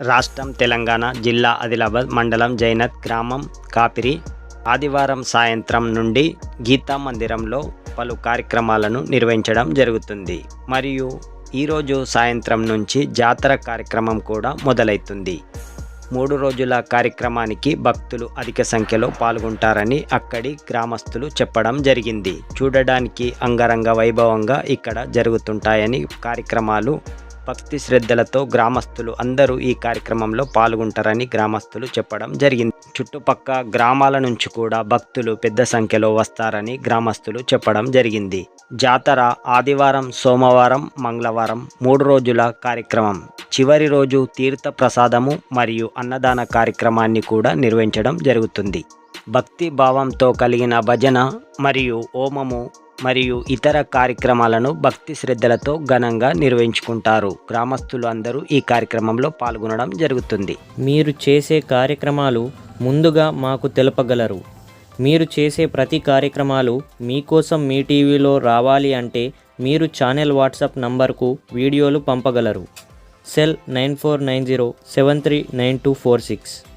రాష్ట్రం తెలంగాణ జిల్లా ఆదిలాబాద్ మండలం జైనత్ గ్రామం కాపిరి. ఆదివారం సాయంత్రం నుండి గీతా మందిరంలో పలు కార్యక్రమాలను నిర్వహించడం జరుగుతుంది. మరియు ఈరోజు సాయంత్రం నుంచి జాతర కార్యక్రమం కూడా మొదలవుతుంది. మూడు రోజుల కార్యక్రమానికి భక్తులు అధిక సంఖ్యలో పాల్గొంటారని అక్కడి గ్రామస్తులు చెప్పడం జరిగింది. చూడడానికి అంగరంగ వైభవంగా ఇక్కడ జరుగుతుంటాయని కార్యక్రమాలు భక్తి శ్రద్ధలతో గ్రామస్తులు అందరూ ఈ కార్యక్రమంలో పాల్గొంటారని గ్రామస్తులు చెప్పడం జరిగింది. చుట్టుపక్క గ్రామాల నుంచి కూడా భక్తులు పెద్ద సంఖ్యలో వస్తారని గ్రామస్తులు చెప్పడం జరిగింది. జాతర ఆదివారం సోమవారం మంగళవారం మూడు రోజుల కార్యక్రమం. చివరి రోజు తీర్థ ప్రసాదము మరియు అన్నదాన కార్యక్రమాన్ని కూడా నిర్వహించడం జరుగుతుంది. భక్తి భావంతో కలిగిన భజన మరియు ఓమము మరియు ఇతర కార్యక్రమాలను భక్తి శ్రద్ధలతో ఘనంగా నిర్వహించుకుంటారు. గ్రామస్తులు అందరూ ఈ కార్యక్రమంలో పాల్గొనడం జరుగుతుంది. మీరు చేసే కార్యక్రమాలు ముందుగా మాకు తెలుపగలరు. మీరు చేసే ప్రతి కార్యక్రమాలు మీకోసం మీ టీవీలో రావాలి అంటే మీరు ఛానల్ వాట్సాప్ నంబర్కు వీడియోలు పంపగలరు. Cell nine four nine zero seven three nine two four six.